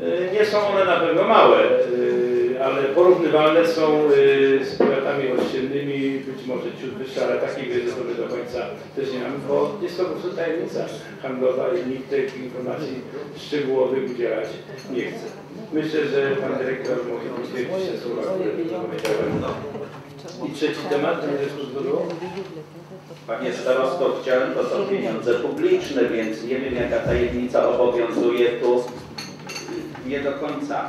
Y, Nie są one na pewno małe, y, ale porównywalne są y, z powiatami ościennymi, być może ciut wyższe, ale takiej wiedzy my do końca też nie mamy, bo jest to po prostu tajemnica handlowa i nikt tych informacji szczegółowych udzielać nie chce. Myślę, że pan dyrektor może potwierdzić te słowa, które powiedziałem. I trzeci temat, to jest pozwoliło? Panie starosto, chciałem, to są pieniądze publiczne, więc nie wiem jaka tajemnica obowiązuje tu nie do końca.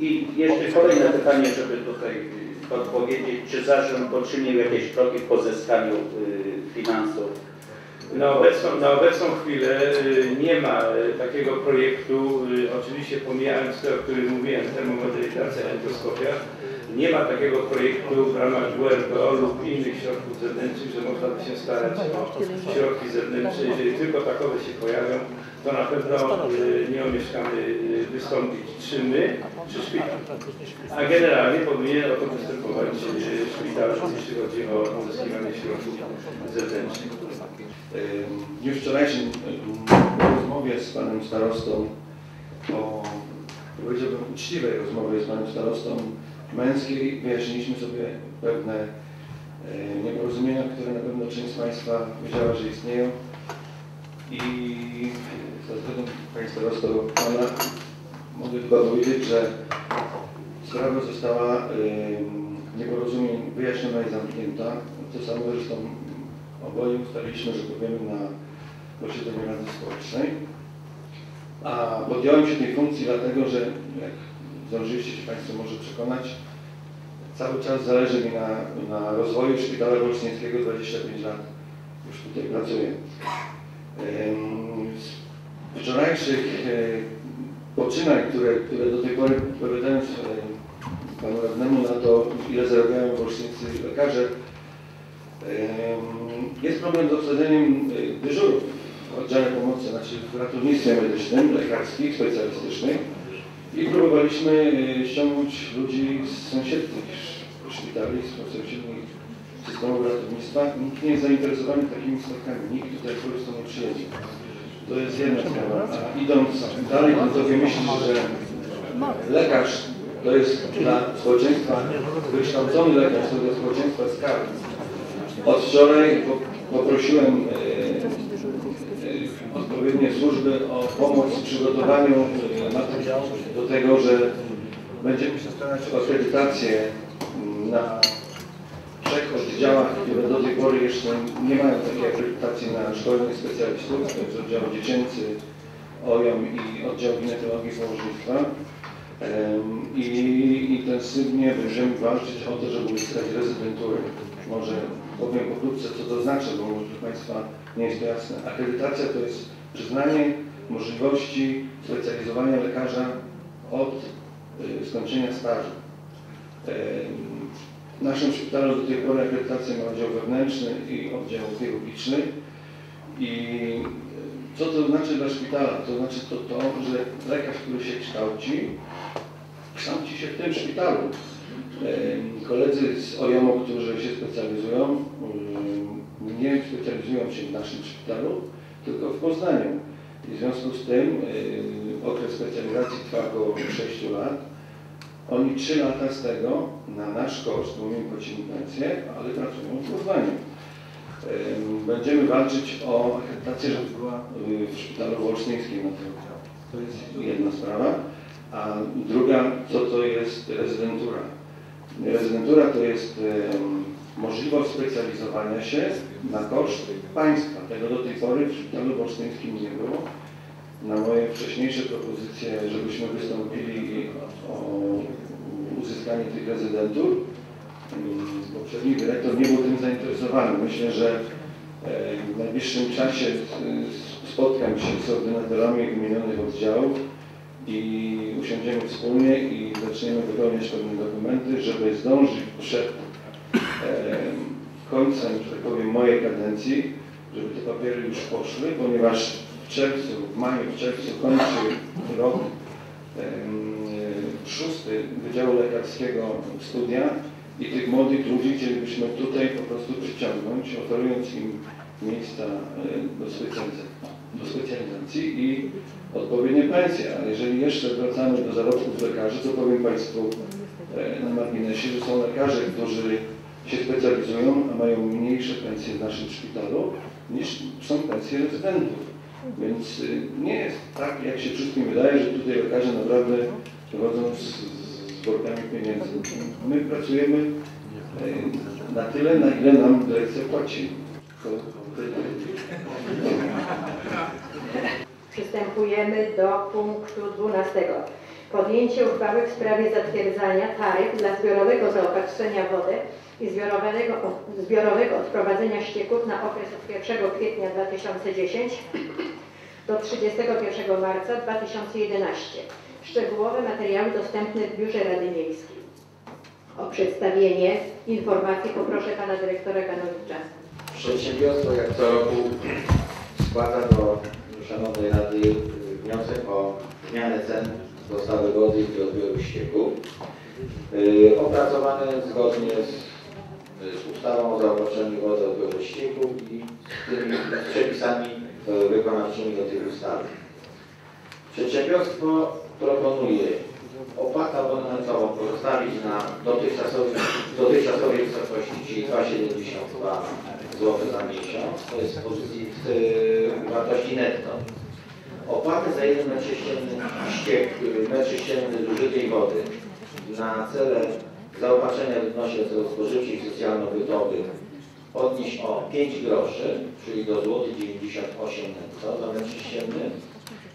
I jeszcze kolejne pytanie, żeby tutaj y, podpowiedzieć, czy zarząd poczynił jakieś kroki w pozyskaniu y, finansów? Na obecną, na obecną chwilę y, nie ma y, takiego projektu, y, oczywiście pomijając te, o których mówiłem, termomodernizacja, endoskopia, nie ma takiego projektu w ramach WRPO lub innych środków zewnętrznych, że można by się starać o środki zewnętrzne. Jeżeli tylko takowe się pojawią, to na pewno nie omieszkamy wystąpić, czy my, czy. A generalnie powinien o to występować szpital, jeśli chodzi o pozyskiwanie środków zewnętrznych. W dniu wczorajszym rozmowie z panem starostą, o, powiedziałbym uczciwej rozmowie z panem starostą Męskiej, wyjaśniliśmy sobie pewne nieporozumienia, które na pewno część z Państwa wiedziała, że istnieją. I za zgodą Pani Starosto Pana mogę chyba powiedzieć, że sprawa została nieporozumień wyjaśniona i zamknięta. To samo zresztą oboje ustaliliśmy, że powiemy na posiedzeniu Rady Społecznej. A podjąłem się tej funkcji dlatego, że jak zdążyliście się Państwo może przekonać, cały czas zależy mi na, na rozwoju Szpitala Wolsztyńskiego, 25 lat już tutaj pracuję. Z wczorajszych e, poczynań, które, które do tej pory odpowiadając e, panu radnemu na to, ile zarabiają wolsztyńscy lekarze, jest problem z obsadzeniem e, dyżurów w oddziale pomocy, znaczy w ratownictwie medycznym, lekarskich, specjalistycznych i próbowaliśmy e, ściągnąć ludzi z sąsiednich sz- szpitali, z sąsiednich systemów ratownictwa. Nikt nie jest zainteresowany takimi spotkaniami, nikt tutaj po prostu nie przyjedzie. To jest jedna sprawa. A idąc dalej, no to myślisz, że lekarz to jest dla społeczeństwa, wykształcony lekarz to dla społeczeństwa skarb. Od wczoraj po- poprosiłem e, e, odpowiednie służby o pomoc w przygotowaniu e, materiałów do tego, że będziemy akredytację mm, na oddziałach, które do tej pory jeszcze nie mają takiej akredytacji na szkolenie specjalistów, to jest oddział dziecięcy, OJOM i oddział położnictwa. Em, I intensywnie będziemy walczyć o to, żeby uzyskać rezydenturę. Może powiem pokrótce, co to znaczy, bo może dla Państwa nie jest to jasne. Akredytacja to jest przyznanie możliwości specjalizowania lekarza od y, skończenia stażu. Naszym szpitalu do tej pory akredytację ma oddział wewnętrzny i oddział chirurgiczny. I co to znaczy dla szpitala? To znaczy to to, że lekarz, który się kształci, kształci się w tym szpitalu. Koledzy z OJOMO, którzy się specjalizują, nie specjalizują się w naszym szpitalu, tylko w Poznaniu. I w związku z tym okres specjalizacji trwa około 6 lat. Oni 3 lata z tego na nasz koszt, bo my im płacimy pensję, ale pracują w Poznaniu. Em, Będziemy walczyć o akredytację, żeby była y, w szpitalu wolsztyńskim na tym. To jest jedna sprawa. A druga, co to jest rezydentura? Rezydentura to jest możliwość specjalizowania się na koszt państwa. Tego do tej pory w szpitalu wolsztyńskim nie było. Na moje wcześniejsze propozycje, żebyśmy wystąpili o uzyskanie tych rezydentur, em, poprzedni dyrektor nie był tym zainteresowany. Myślę, że e, w najbliższym czasie e, spotkam się z ordynatorami wymienionych oddziałów i usiądziemy wspólnie i zaczniemy wypełniać pewne dokumenty, żeby zdążyć przed e, końcem, że tak powiem, mojej kadencji, żeby te papiery już poszły, ponieważ w czerwcu, w maju, w czerwcu kończy rok szósty Wydziału Lekarskiego studia i tych młodych ludzi chcielibyśmy tutaj po prostu przyciągnąć, oferując im miejsca e, do specjalizacji. do specjalizacji i odpowiednie pensje. A jeżeli jeszcze wracamy do zarobków lekarzy, to powiem Państwu e, na marginesie, że są lekarze, którzy się specjalizują, a mają mniejsze pensje w naszym szpitalu niż są pensje rezydentów. Więc y, nie jest tak, jak się wszystkim wydaje, że tutaj lekarze naprawdę wychodzą z, z workami pieniędzy. My pracujemy e, na tyle, na ile nam dyrekcja płaci. Przystępujemy do punktu 12. Podjęcie uchwały w sprawie zatwierdzania taryf dla zbiorowego zaopatrzenia w wodę i zbiorowego, zbiorowego odprowadzenia ścieków na okres od 1 kwietnia 2010 do 31 marca 2011. Szczegółowe materiały dostępne w Biurze Rady Miejskiej. O przedstawienie informacji poproszę Pana Dyrektora Ganowicza. Przedsiębiorstwo jak co roku składa do Szanownej Rady wniosek o zmianę cen dostawy wody i odbioru ścieków. Yy, Opracowany zgodnie z, z ustawą o zaopatrzeniu wody odbioru ścieków i tymi przepisami yy, wykonawczymi do tej ustawy. Przedsiębiorstwo proponuje opłatę abonamentową pozostawić na dotychczasowej, dotychczasowej wysokości, czyli 2,72 zł za miesiąc, to jest pozycji y, wartości netto. Opłatę za jeden metr ściek, y, metr sześcienny zużytej wody na cele zaopatrzenia ludności do celów spożywczych i socjalno-bytowych podnieść o 5 groszy, czyli do złoty 98 netto za metr sześcienny.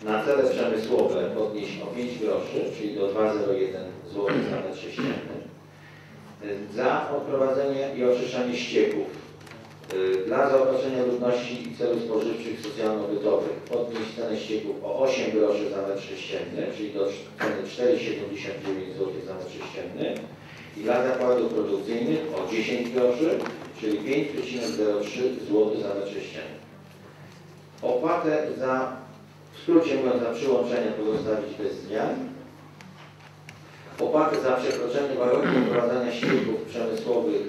Na cele przemysłowe podnieść o 5 groszy, czyli do 2,01 zł za metr sześcienny. Za odprowadzenie i oczyszczanie ścieków y, dla zaopatrzenia ludności i celów spożywczych socjalno-bytowych podnieść cenę ścieków o 8 groszy za metr sześcienny, czyli do ceny 4,79 zł za metr sześcienny i dla zakładów produkcyjnych o 10 groszy, czyli 5,03 zł za sześcienny. Opłatę za, w skrócie mówiąc, za przyłączenie pozostawić bez zmian. Opłatę za przekroczenie warunków prowadzenia ścieków przemysłowych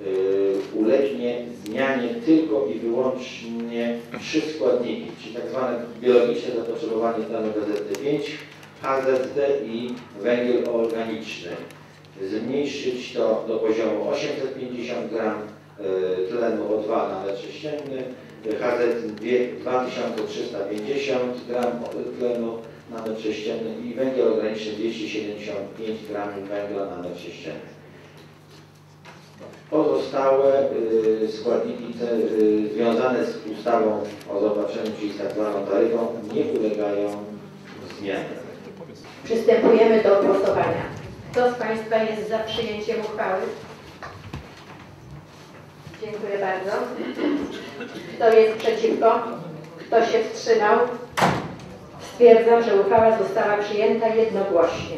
yy, ulegnie zmianie tylko i wyłącznie trzy składniki, czyli tak zwane biologiczne zapotrzebowanie tlenu BZT5, HZT i węgiel organiczny. Zmniejszyć to do poziomu 850 gram yy, tlenu O2 na metr sześcienny, HZ 2350 gram tlenu na metr sześcienny i węgiel organiczny 275 gram węgla na metr sześcienny. Pozostałe y, składniki te, y, związane z ustawą o zaopatrzeniu, czyli z zwaną taryfą, nie ulegają zmianie. Przystępujemy do głosowania. Kto z Państwa jest za przyjęciem uchwały? Dziękuję bardzo. Kto jest przeciwko? Kto się wstrzymał? Stwierdzam, że uchwała została przyjęta jednogłośnie.